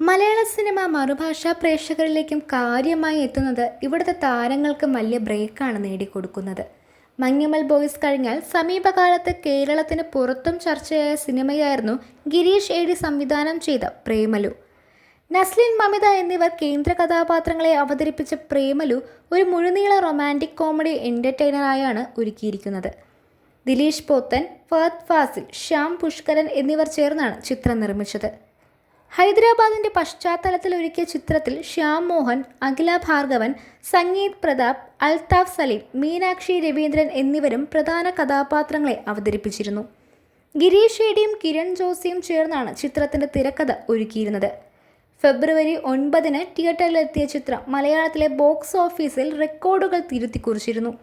മലയാള cinema മറുഭാഷാ പ്രേക്ഷകരിലേക്കും കാര്യമായി എത്തുന്നത് ഇവിടുത്തെ താരങ്ങൾക്ക് വലിയ ബ്രേക്കാണ് നേടിക്കൊടുക്കുന്നത്. മഞ്ഞമൽ ബോയ്സ് കഴിഞ്ഞാൽ സമീപകാലത്ത് കേരളത്തിന് പുറത്തും ചർച്ചയായ സിനിമയായിരുന്നു ഗിരീഷ് ഏടി സംവിധാനം ചെയ്ത പ്രേമലു. നസ്ലിൻ മമിത എന്നിവർ കേന്ദ്ര കഥാപാത്രങ്ങളെ അവതരിപ്പിച്ച പ്രേമലു ഒരു മുഴുനീള റൊമാന്റിക് കോമഡി എന്റർടൈനറായാണ് ഒരുക്കിയിരിക്കുന്നത്. ദിലീഷ് പോത്തൻ ഫഹദ് ഫാസിൽ ശ്യാം പുഷ്കരൻ എന്നിവർ ചേർന്നാണ് ചിത്രം നിർമ്മിച്ചത്. ഹൈദരാബാദിന്റെ പശ്ചാത്തലത്തിൽ ഒരുക്കിയ ചിത്രത്തിൽ ശ്യാം മോഹൻ അഖില ഭാർഗവൻ സംഗീത് പ്രതാപ് അൽതാഫ് സലീം മീനാക്ഷി രവീന്ദ്രൻ എന്നിവരും പ്രധാന കഥാപാത്രങ്ങളെ അവതരിപ്പിച്ചിരുന്നു. ഗിരീഷ് ഷേഡിയും കിരൺ ജോസിയും ചേർന്നാണ് ചിത്രത്തിന്റെ തിരക്കഥ ഒരുക്കിയിരുന്നത്. ഫെബ്രുവരി ഒൻപതിന് തിയേറ്ററിലെത്തിയ ചിത്രം മലയാളത്തിലെ ബോക്സ് ഓഫീസിൽ റെക്കോർഡുകൾ തിരുത്തി കുറിച്ചിരുന്നു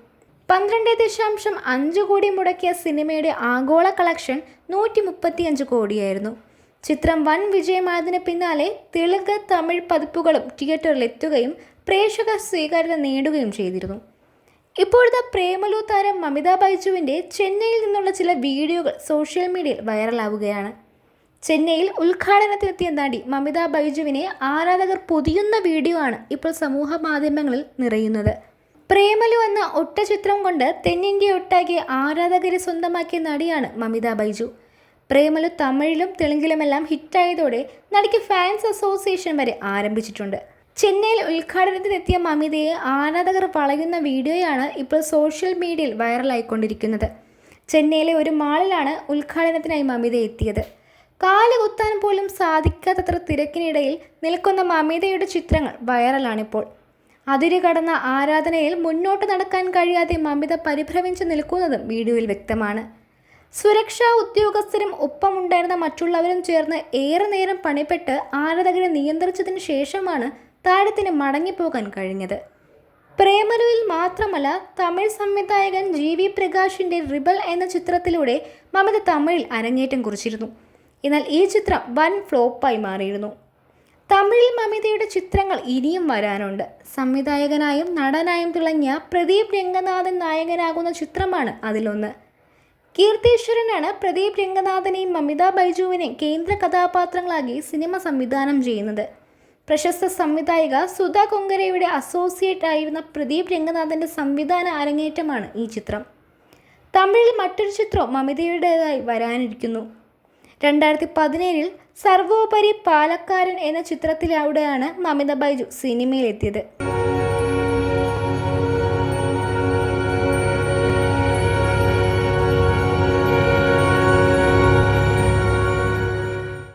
പന്ത്രണ്ട് ദശാംശം അഞ്ച് കോടി മുടക്കിയ സിനിമയുടെ ആഗോള കളക്ഷൻ നൂറ്റി മുപ്പത്തിയഞ്ച് കോടിയായിരുന്നു. ചിത്രം വൻ വിജയമായതിന് പിന്നാലെ തെലുങ്ക് തമിഴ് പതിപ്പുകളും തിയേറ്ററിലെത്തുകയും പ്രേക്ഷക സ്വീകാര്യത നേടുകയും ചെയ്തിരുന്നു. ഇപ്പോഴത്തെ പ്രേമലു താരം മമിത ബൈജുവിന്റെ ചെന്നൈയിൽ നിന്നുള്ള ചില വീഡിയോകൾ സോഷ്യൽ മീഡിയയിൽ വൈറലാവുകയാണ്. ചെന്നൈയിൽ ഉദ്ഘാടനത്തിനെത്തിയ നടി മമിത ബൈജുവിനെ ആരാധകർ പൊതിയുന്ന വീഡിയോ ആണ് ഇപ്പോൾ സമൂഹ മാധ്യമങ്ങളിൽ നിറയുന്നത്. പ്രേമലു എന്ന ഒറ്റ ചിത്രം കൊണ്ട് തെന്നിന്ത്യ ഒട്ടാകെ ആരാധകരെ സ്വന്തമാക്കിയ നടിയാണ് മമിത ബൈജു. പ്രേമലു തമിഴിലും തെലുങ്കിലുമെല്ലാം ഹിറ്റായതോടെ നടിക്ക് ഫാൻസ് അസോസിയേഷൻ വരെ ആരംഭിച്ചിട്ടുണ്ട്. ചെന്നൈയിൽ ഉദ്ഘാടനത്തിനെത്തിയ മമിതയെ ആരാധകർ വളയുന്ന വീഡിയോയാണ് ഇപ്പോൾ സോഷ്യൽ മീഡിയയിൽ വൈറലായിക്കൊണ്ടിരിക്കുന്നത്. ചെന്നൈയിലെ ഒരു മാളിലാണ് ഉദ്ഘാടനത്തിനായി മമിത എത്തിയത്. കാൽ കുത്താൻ പോലും സാധിക്കാത്തത്ര തിരക്കിനിടയിൽ നിൽക്കുന്ന മമിതയുടെ ചിത്രങ്ങൾ വൈറലാണിപ്പോൾ. അതിരു കടന്ന ആരാധനയിൽ മുന്നോട്ട് നടക്കാൻ കഴിയാതെ മമിത പരിഭ്രമിച്ച് നിൽക്കുന്നതും വീഡിയോയിൽ വ്യക്തമാണ്. സുരക്ഷാ ഉദ്യോഗസ്ഥരും ഒപ്പമുണ്ടായിരുന്ന മറ്റുള്ളവരും ചേർന്ന് ഏറെ നേരം പണിപ്പെട്ട് ആരാധകരെ നിയന്ത്രിച്ചതിന് ശേഷമാണ് താരത്തിന് മടങ്ങിപ്പോകാൻ കഴിഞ്ഞത്. പ്രേമലുവിൽ മാത്രമല്ല തമിഴ് സംവിധായകൻ ജി വി പ്രകാശിന്റെ റിബൽ എന്ന ചിത്രത്തിലൂടെ മമത തമിഴിൽ അരങ്ങേറ്റം കുറിച്ചിരുന്നു. എന്നാൽ ഈ ചിത്രം വൻ ഫ്ലോപ്പായി മാറിയിരുന്നു. തമിഴിൽ മമിതയുടെ ചിത്രങ്ങൾ ഇനിയും വരാനുണ്ട്. സംവിധായകനായും നടനായും തിളങ്ങിയ പ്രദീപ് രംഗനാഥൻ നായകനാകുന്ന ചിത്രമാണ് അതിലൊന്ന്. കീർത്തീശ്വരനാണ് പ്രദീപ് രംഗനാഥനെയും മമിത ബൈജുവിനെയും കേന്ദ്ര കഥാപാത്രങ്ങളാക്കി സിനിമ സംവിധാനം ചെയ്യുന്നത്. പ്രശസ്ത സംവിധായിക സുധ കൊങ്കരയുടെ അസോസിയേറ്റ് ആയിരുന്ന പ്രദീപ് രംഗനാഥന്റെ സംവിധാന അരങ്ങേറ്റമാണ് ഈ ചിത്രം. തമിഴിൽ മറ്റൊരു ചിത്രം മമിതയുടേതായി വരാനിരിക്കുന്നു. രണ്ടായിരത്തി പതിനേഴിൽ സർവോപരി പാലക്കാരൻ എന്ന ചിത്രത്തിലൂടെയാണ് മമിത ബൈജു സിനിമയിലെത്തിയത്.